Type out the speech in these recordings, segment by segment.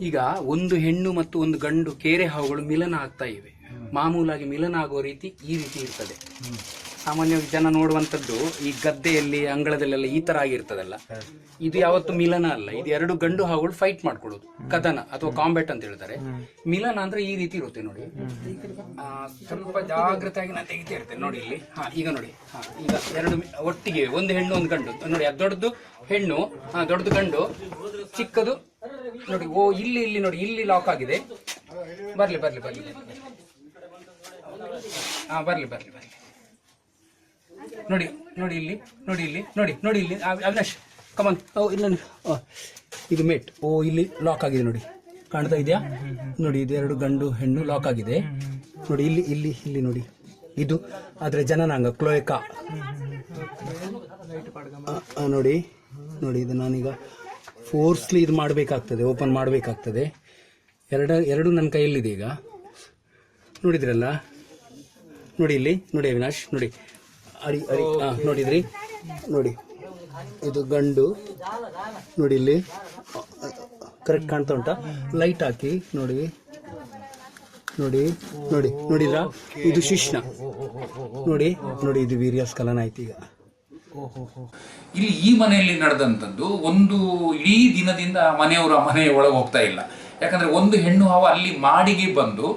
ಈಗ ಒಂದು ಹೆಣ್ಣು ಮತ್ತು ಒಂದು ಗಂಡು ಕೇರೆ ಹಾವುಗಳು ಮಿಲನ ಆಗ್ತಾ ಇವೆ. ಮಾಮೂಲಾಗಿ ಮಿಲನ ಆಗೋ ರೀತಿ ಈ ರೀತಿ ಇರ್ತದೆ. ಸಾಮಾನ್ಯವಾಗಿ ಜನ ನೋಡುವಂಥದ್ದು ಈ ಗದ್ದೆಯಲ್ಲಿ ಅಂಗಳದಲ್ಲೆಲ್ಲ ಈ ತರ ಆಗಿರ್ತದಲ್ಲ. ಇದು ಯಾವತ್ತು ಮಿಲನ ಅಲ್ಲ. ಇದು ಎರಡು ಗಂಡು ಹಾವುಗಳು ಫೈಟ್ ಮಾಡ್ಕೊಳ್ಳೋದು ಕದನ ಅಥವಾ ಕಾಂಬ್ಯಾಟ್ ಅಂತ ಹೇಳ್ತಾರೆ. ಮಿಲನ ಅಂದ್ರೆ ಈ ರೀತಿ ಇರುತ್ತೆ ನೋಡಿ. ಆ, ಸ್ವಲ್ಪ ಜಾಗ್ರತೆಯಾಗಿ ನಾನು ತೆಗಿತಾ ಇರ್ತೇನೆ ನೋಡಿ ಇಲ್ಲಿ. ಹಾ ಈಗ ನೋಡಿ. ಈಗ ಎರಡು ಒಟ್ಟಿಗೆ ಒಂದು ಹೆಣ್ಣು ಒಂದು ಗಂಡು. ನೋಡಿ ಅದು ದೊಡ್ಡದು ಹೆಣ್ಣು ಹಾ ದೊಡ್ಡದು ಗಂಡು ಚಿಕ್ಕದು ನೋಡಿ, ಓ, ಇಲ್ಲಿ ಇಲ್ಲಿ ನೋಡಿ, ಇಲ್ಲಿ ಲಾಕ್ ಆಗಿದೆ. ಬರ್ಲಿ ಬರ್ಲಿ ಬರ್ಲಿ ಹಾ, ಬರ್ಲಿ ಬರ್ಲಿ ಬರ್ಲಿ. ನೋಡಿ ನೋಡಿ ಇಲ್ಲಿ ನೋಡಿ ಇಲ್ಲಿ, ನೋಡಿ ನೋಡಿ ಇಲ್ಲಿ. ಅವ್- ಅವಿನಾಶ್ ಕಮನ್ ಓ ಇನ್ನೊಂದು ಇದು ಮೇಟ್. ಓ, ಇಲ್ಲಿ ಲಾಕ್ ಆಗಿದೆ ನೋಡಿ. ಕಾಣ್ತಾ ಇದೆಯಾ? ನೋಡಿ, ಇದು ಎರಡು ಗಂಡು ಹೆಣ್ಣು ಲಾಕ್ ಆಗಿದೆ. ನೋಡಿ, ಇಲ್ಲಿ ಇಲ್ಲಿ ಇಲ್ಲಿ ನೋಡಿ. ಇದು ಆದ್ರೆ ಜನನಾಂಗ, ಕ್ಲೋಯಕ. ನೋಡಿ ನೋಡಿ, ಇದು ನಾನೀಗ ಫೋರ್ಸ್ಲಿ ಇದು ಮಾಡಬೇಕಾಗ್ತದೆ, ಓಪನ್ ಮಾಡಬೇಕಾಗ್ತದೆ. ಎರಡು ಎರಡು ನನ್ನ ಕೈಯಲ್ಲಿದೆ ಈಗ. ನೋಡಿದ್ರಲ್ಲ? ನೋಡಿ ಇಲ್ಲಿ, ನೋಡಿ ಅವಿನಾಶ್, ನೋಡಿ. ಅರಿ ಅರಿ ಹಾ ನೋಡಿದ್ರಿ? ನೋಡಿ. ಇದು ಗಂಡು. ನೋಡಿ ಇಲ್ಲಿ. ಕರೆಕ್ಟ್ ಕಾಣ್ತಾ ಉಂಟಾ? ಲೈಟ್ ಹಾಕಿ, ನೋಡಿ. ನೋಡಿ ನೋಡಿ, ನೋಡಿದ್ರಾ? ಇದು ಶಿಶ್ನ ನೋಡಿ ನೋಡಿ, ಇದು ವೀರ್ಯಾಸ್ಖಲನ ಆಯ್ತು ಈಗ. ಇಲ್ಲಿ ಈ ಮನೆಯಲ್ಲಿ ನಡೆದಂಥದ್ದು ಒಂದು ಇಡೀ ದಿನದಿಂದ ಮನೆಯವರು ಆ ಮನೆಯ ಒಳಗೆ ಹೋಗ್ತಾ ಇಲ್ಲ. ಯಾಕಂದ್ರೆ ಒಂದು ಹೆಣ್ಣು ಹಾವು ಅಲ್ಲಿ ಮಾಡಿಗೆ ಬಂದು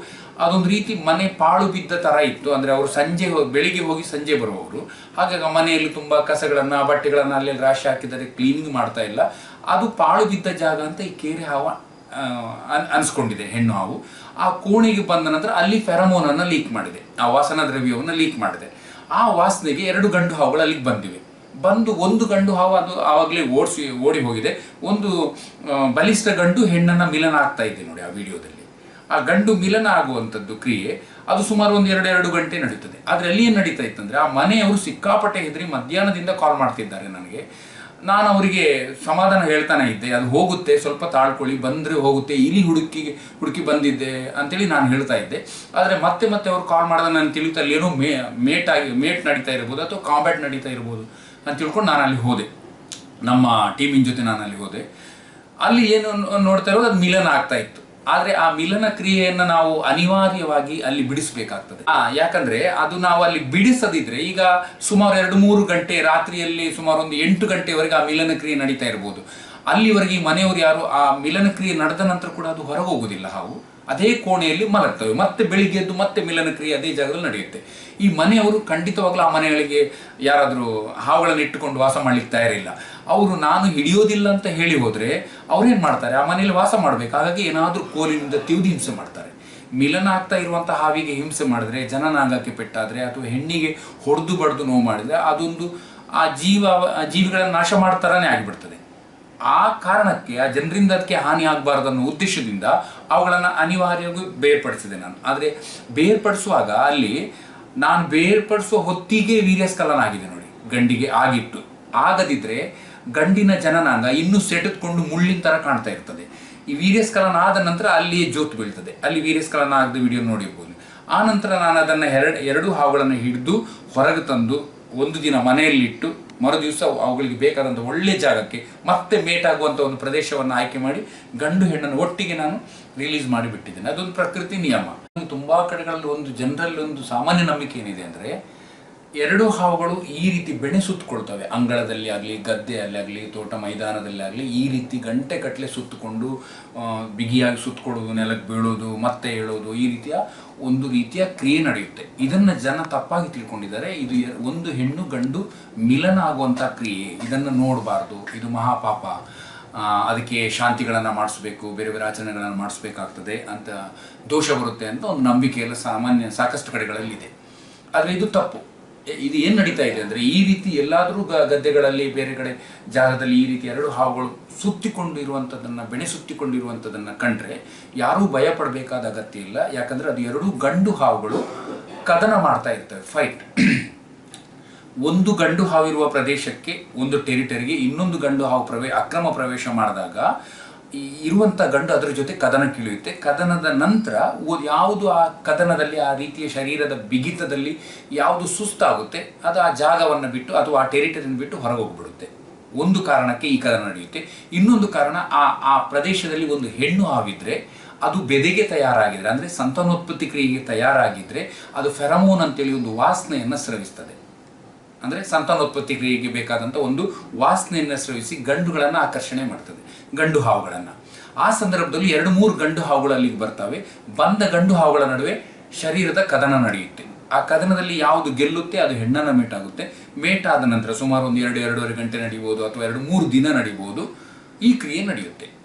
ಅದೊಂದು ರೀತಿ ಮನೆ ಪಾಳು ಬಿದ್ದ ತರ ಇತ್ತು. ಅಂದ್ರೆ ಅವರು ಸಂಜೆ ಬೆಳಿಗ್ಗೆ ಹೋಗಿ ಸಂಜೆ ಬರುವವರು. ಹಾಗಾಗಿ ಮನೆಯಲ್ಲಿ ತುಂಬಾ ಕಸಗಳನ್ನು, ಬಟ್ಟೆಗಳನ್ನು ಅಲ್ಲಿ ರಾಶಿ ಹಾಕಿದರೆ ಕ್ಲೀನಿಂಗ್ ಮಾಡ್ತಾ ಇಲ್ಲ. ಅದು ಪಾಳು ಬಿದ್ದ ಜಾಗ ಅಂತ ಈ ಕೇರೆ ಹಾವ ಅನ್ಸ್ಕೊಂಡಿದೆ, ಹೆಣ್ಣು ಹಾವು. ಆ ಕೋಣೆಗೆ ಬಂದ ನಂತರ ಅಲ್ಲಿ ಫೆರಮೋನನ್ನು ಲೀಕ್ ಮಾಡಿದೆ. ಆ ವಾಸನ ದ್ರವ್ಯವನ್ನು ಲೀಕ್ ಮಾಡಿದೆ. ಆ ವಾಸನೆಗೆ ಎರಡು ಗಂಡು ಹಾವುಗಳು ಅಲ್ಲಿಗೆ ಬಂದಿವೆ. ಬಂದು ಒಂದು ಗಂಡು ಹಾವು ಅದು ಆವಾಗಲೇ ಓಡಿಸಿ ಓಡಿ ಹೋಗಿದೆ. ಒಂದು ಬಲಿಷ್ಠ ಗಂಡು ಹೆಣ್ಣನ್ನು ಮಿಲನ ಆಗ್ತಾ ಇದೆ ನೋಡಿ ಆ ವಿಡಿಯೋದಲ್ಲಿ. ಆ ಗಂಡು ಮಿಲನ ಆಗುವಂಥದ್ದು ಕ್ರಿಯೆ ಅದು ಸುಮಾರು ಒಂದು ಎರಡು ಎರಡು ಗಂಟೆ ನಡೀತದೆ. ಆದರೆ ಅಲ್ಲಿ ಏನು ನಡೀತಾ ಇತ್ತಂದರೆ ಆ ಮನೆಯವರು ಸಿಕ್ಕಾಪಟ್ಟೆ ಹೆದರಿ ಮಧ್ಯಾಹ್ನದಿಂದ ಕಾಲ್ ಮಾಡ್ತಿದ್ದಾರೆ ನನಗೆ. ನಾನು ಅವರಿಗೆ ಸಮಾಧಾನ ಹೇಳ್ತಾನೆ ಇದ್ದೆ, ಅದು ಹೋಗುತ್ತೆ, ಸ್ವಲ್ಪ ತಾಳ್ಕೊಳ್ಳಿ, ಬಂದರೆ ಹೋಗುತ್ತೆ, ಇಲ್ಲಿ ಹುಡುಕಿಗೆ ಹುಡುಕಿ ಬಂದಿದ್ದೆ ಅಂತೇಳಿ ನಾನು ಹೇಳ್ತಾ ಇದ್ದೆ. ಆದರೆ ಮತ್ತೆ ಮತ್ತೆ ಅವರು ಕಾಲ್ ಮಾಡಿದಾಗ ನಾನು ತಿಳಿತಲ್ಲಿ ಏನೋ ಮೇ, ಮೇಟ್ ಆಗಿ, ಮೇಟ್ ನಡೀತಾ ಇರ್ಬೋದು ಅಥವಾ ಕಾಂಬ್ಯಾಟ್ ನಡೀತಾ ಇರ್ಬೋದು. ಅಂತ ತಿಳ್ಕೊಂಡು ನಾನು ಅಲ್ಲಿ ಹೋದೆ. ನಮ್ಮ ಟೀಮಿನ ಜೊತೆ ನಾನು ಅಲ್ಲಿ ಹೋದೆ. ಅಲ್ಲಿ ಏನು ನೋಡ್ತಾ ಇರೋದು, ಅದು ಮಿಲನ ಆಗ್ತಾ ಇತ್ತು. ಆದರೆ ಆ ಮಿಲನ ಕ್ರಿಯೆಯನ್ನು ನಾವು ಅನಿವಾರ್ಯವಾಗಿ ಅಲ್ಲಿ ಬಿಡಿಸಬೇಕಾಗ್ತದೆ. ಆ, ಯಾಕಂದ್ರೆ ಅದು ನಾವು ಅಲ್ಲಿ ಬಿಡಿಸದಿದ್ರೆ ಈಗ ಸುಮಾರು ಎರಡು ಮೂರು ಗಂಟೆ ರಾತ್ರಿಯಲ್ಲಿ ಸುಮಾರು ಒಂದು ಎಂಟು ಗಂಟೆವರೆಗೆ ಆ ಮಿಲನ ಕ್ರಿಯೆ ನಡೀತಾ ಇರ್ಬೋದು. ಅಲ್ಲಿವರೆಗೆ ಮನೆಯವರು ಯಾರು, ಆ ಮಿಲನ ಕ್ರಿಯೆ ನಡೆದ ನಂತರ ಕೂಡ ಅದು ಹೊರಗೆ ಹೋಗೋದಿಲ್ಲ ಹಾವು. ಅದೇ ಕೋಣೆಯಲ್ಲಿ ಮಲಗ್ತವೆ. ಮತ್ತೆ ಬೆಳಿಗ್ಗೆ ಎದ್ದು ಮತ್ತೆ ಮಿಲನ ಕ್ರಿಯೆ ಅದೇ ಜಾಗದಲ್ಲಿ ನಡೆಯುತ್ತೆ. ಈ ಮನೆಯವರು ಖಂಡಿತವಾಗ್ಲೂ ಆ ಮನೆಗಳಿಗೆ ಯಾರಾದರೂ ಹಾವುಗಳನ್ನು ಇಟ್ಟುಕೊಂಡು ವಾಸ ಮಾಡ್ಲಿಕ್ಕೆ ತಯಾರಿಲ್ಲ. ಅವರು ನಾನು ಹಿಡಿಯೋದಿಲ್ಲ ಅಂತ ಹೇಳಿ ಹೋದರೆ ಅವ್ರೇನು ಮಾಡ್ತಾರೆ? ಆ ಮನೆಯಲ್ಲಿ ವಾಸ ಮಾಡಬೇಕು. ಹಾಗಾಗಿ ಏನಾದರೂ ಕೋಲಿನಿಂದ ತಿವಿದು ಹಿಂಸೆ ಮಾಡ್ತಾರೆ. ಮಿಲನ ಆಗ್ತಾ ಇರುವಂಥ ಹಾವಿಗೆ ಹಿಂಸೆ ಮಾಡಿದ್ರೆ, ಜನನಾಂಗಕ್ಕೆ ಪೆಟ್ಟಾದರೆ, ಅಥವಾ ಹೆಣ್ಣಿಗೆ ಹೊಡೆದು ಬಡ್ದು ನೋವು ಮಾಡಿದರೆ, ಅದೊಂದು ಆ ಜೀವ ಜೀವಿಗಳನ್ನ ನಾಶ ಮಾಡ್ತಾರನೇ ಆಗಿಬಿಡ್ತದೆ. ಆ ಕಾರಣಕ್ಕೆ, ಆ ಜನರಿಂದ ಅದಕ್ಕೆ ಹಾನಿ ಆಗಬಾರ್ದು ಅನ್ನೋ ಉದ್ದೇಶದಿಂದ ಅವುಗಳನ್ನು ಅನಿವಾರ್ಯವಾಗಿ ಬೇರ್ಪಡಿಸಿದೆ ನಾನು. ಆದರೆ ಬೇರ್ಪಡಿಸುವಾಗ ಅಲ್ಲಿ ನಾನು ಬೇರ್ಪಡಿಸುವ ಹೊತ್ತಿಗೆ ವೀರ್ಯಸ್ಖಲನ ಆಗಿದೆ ನೋಡಿ. ಗಂಡಿಗೆ ಆಗಿತ್ತು ಆಗದಿದ್ರೆ ಗಂಡಿನ ಜನನಾಂಗ ಇನ್ನೂ ಸೆಟೆದ್ಕೊಂಡು ಮುಳ್ಳಿನ ತರ ಕಾಣ್ತಾ ಇರ್ತದೆ. ಈ ವೀರ್ಯಸ್ಖಲನ ಆದ ನಂತರ ಅಲ್ಲಿಯೇ ಜೋತು ಬೀಳ್ತದೆ. ಅಲ್ಲಿ ವೀರ್ಯಸ್ಖಲನ ಆಗದ ವಿಡಿಯೋ ನೋಡಿರ್ಬೋದು. ಆ ನಂತರ ನಾನು ಅದನ್ನು ಎರಡು ಎರಡು ಹಾವುಗಳನ್ನು ಹಿಡಿದು ಹೊರಗೆ ತಂದು ಒಂದು ದಿನ ಮನೆಯಲ್ಲಿಟ್ಟು ಮರು ದಿವಸ ಅವುಗಳಿಗೆ ಬೇಕಾದಂಥ ಒಳ್ಳೆ ಜಾಗಕ್ಕೆ ಮತ್ತೆ ಮೇಟ್ ಆಗುವಂಥ ಒಂದು ಪ್ರದೇಶವನ್ನು ಆಯ್ಕೆ ಮಾಡಿ ಗಂಡು ಹೆಣ್ಣನ್ನು ಒಟ್ಟಿಗೆ ನಾನು ರಿಲೀಸ್ ಮಾಡಿಬಿಟ್ಟಿದ್ದೇನೆ. ಅದೊಂದು ಪ್ರಕೃತಿ ನಿಯಮ. ತುಂಬಾ ಕಡೆಗಳಲ್ಲಿ ಒಂದು ಜನರಲ್ಲಿ ಒಂದು ಸಾಮಾನ್ಯ ನಂಬಿಕೆ ಏನಿದೆ ಅಂದ್ರೆ ಎರಡು ಹಾವುಗಳು ಈ ರೀತಿ ಬೆಣೆ ಸುತ್ತಕೊಳ್ತವೆ. ಅಂಗಳದಲ್ಲಿ ಆಗಲಿ, ಗದ್ದೆಯಲ್ಲಿ ಆಗಲಿ, ತೋಟ ಮೈದಾನದಲ್ಲಿ ಆಗಲಿ ಈ ರೀತಿ ಗಂಟೆ ಕಟ್ಟಲೆ ಸುತ್ತಕೊಂಡು ಬಿಗಿಯಾಗಿ ಸುತ್ತಕೊಳ್ಳೋದು, ನೆಲಕ್ಕೆ ಬೀಳೋದು, ಮತ್ತೆ ಹೇಳೋದು ಈ ರೀತಿಯ ಒಂದು ರೀತಿಯ ಕ್ರಿಯೆ ನಡೆಯುತ್ತೆ. ಇದನ್ನು ಜನ ತಪ್ಪಾಗಿ ತಿಳ್ಕೊಂಡಿದ್ದಾರೆ. ಇದು ಒಂದು ಹೆಣ್ಣು ಗಂಡು ಮಿಲನ ಆಗುವಂಥ ಕ್ರಿಯೆ. ಇದನ್ನು ನೋಡಬಾರ್ದು. ಇದು ಮಹಾಪಾಪ. ಅದಕ್ಕೆ ಶಾಂತಿಗಳನ್ನು ಮಾಡಿಸ್ಬೇಕು, ಬೇರೆ ಬೇರೆ ಆಚರಣೆಗಳನ್ನು ಮಾಡಿಸ್ಬೇಕಾಗ್ತದೆ ಅಂತ ದೋಷ ಬರುತ್ತೆ ಅಂತ ಒಂದು ನಂಬಿಕೆ ಎಲ್ಲ ಸಾಮಾನ್ಯ ಸಾಕಷ್ಟು ಕಡೆಗಳಲ್ಲಿದೆ. ಆದರೆ ಇದು ತಪ್ಪು. ಇದು ಏನು ನಡೀತಾ ಇದೆ ಅಂದರೆ ಈ ರೀತಿ ಎಲ್ಲಾದರೂ ಗದ್ದೆಗಳಲ್ಲಿ ಬೇರೆ ಕಡೆ ಜಾಗದಲ್ಲಿ ಈ ರೀತಿ ಎರಡು ಹಾವುಗಳು ಸುತ್ತಿಕೊಂಡಿರುವಂತದನ್ನ, ಬೆಣೆ ಸುತ್ತಿಕೊಂಡಿರುವಂಥದ್ದನ್ನು ಕಂಡ್ರೆ ಯಾರೂ ಭಯ ಪಡಬೇಕಾದ ಅಗತ್ಯ ಇಲ್ಲ. ಯಾಕಂದರೆ ಅದು ಎರಡೂ ಗಂಡು ಹಾವುಗಳು ಕದನ ಮಾಡ್ತಾ ಇರ್ತವೆ ಫೈಟ್ ಒಂದು ಗಂಡು ಹಾವಿರುವ ಪ್ರದೇಶಕ್ಕೆ, ಒಂದು ಟೆರಿಟರಿಗೆ ಇನ್ನೊಂದು ಗಂಡು ಹಾವು ಪ್ರವೇ ಅಕ್ರಮ ಪ್ರವೇಶ ಮಾಡಿದಾಗ ಈ ಇರುವಂಥ ಗಂಡು ಅದರ ಜೊತೆ ಕದನ ಕಿಳಿಯುತ್ತೆ ಕದನದ ನಂತರ ಯಾವುದು ಆ ಕದನದಲ್ಲಿ, ಆ ರೀತಿಯ ಶರೀರದ ಬಿಗಿತದಲ್ಲಿ ಯಾವುದು ಸುಸ್ತಾಗುತ್ತೆ, ಅದು ಆ ಜಾಗವನ್ನು ಬಿಟ್ಟು ಅಥವಾ ಆ ಟೆರಿಟರಿನ ಬಿಟ್ಟು ಹೊರಗೆ ಹೋಗ್ಬಿಡುತ್ತೆ ಒಂದು ಕಾರಣಕ್ಕೆ ಈ ಕದನ ನಡೆಯುತ್ತೆ. ಇನ್ನೊಂದು ಕಾರಣ ಆ ಆ ಪ್ರದೇಶದಲ್ಲಿ ಒಂದು ಹೆಣ್ಣು ಹಾವಿದ್ರೆ ಅದು ಬೆದೆಗೆ ತಯಾರಾಗಿದ್ರೆ, ಅಂದರೆ ಸಂತಾನೋತ್ಪತ್ತಿ ಕ್ರಿಯೆಗೆ ತಯಾರಾಗಿದ್ದರೆ ಅದು ಫೆರಮೋನ್ ಅಂತೇಳಿ ಒಂದು ವಾಸನೆಯನ್ನು ಸ್ರವಿಸ್ತದೆ. ಅಂದ್ರೆ ಸಂತಾನೋತ್ಪತ್ತಿ ಕ್ರಿಯೆಗೆ ಬೇಕಾದಂಥ ಒಂದು ವಾಸನೆಯನ್ನು ಸ್ರವಿಸಿ ಗಂಡುಗಳನ್ನು ಆಕರ್ಷಣೆ ಮಾಡ್ತದೆ, ಗಂಡು ಹಾವುಗಳನ್ನು. ಆ ಸಂದರ್ಭದಲ್ಲಿ ಎರಡು ಮೂರು ಗಂಡು ಹಾವುಗಳು ಅಲ್ಲಿಗೆ ಬರ್ತವೆ. ಬಂದ ಗಂಡು ಹಾವುಗಳ ನಡುವೆ ಶರೀರದ ಕದನ ನಡೆಯುತ್ತೆ. ಆ ಕದನದಲ್ಲಿ ಯಾವುದು ಗೆಲ್ಲುತ್ತೆ, ಅದು ಹೆಣ್ಣನ್ನು ಮೇಟಾಗುತ್ತೆ. ಮೇಟಾದ ನಂತರ ಸುಮಾರು ಒಂದು ಎರಡು ಎರಡೂವರೆ ಗಂಟೆ ನಡೆಯಬಹುದು ಅಥವಾ ಎರಡು ಮೂರು ದಿನ ನಡೆಯಬಹುದು ಈ ಕ್ರಿಯೆ ನಡೆಯುತ್ತೆ.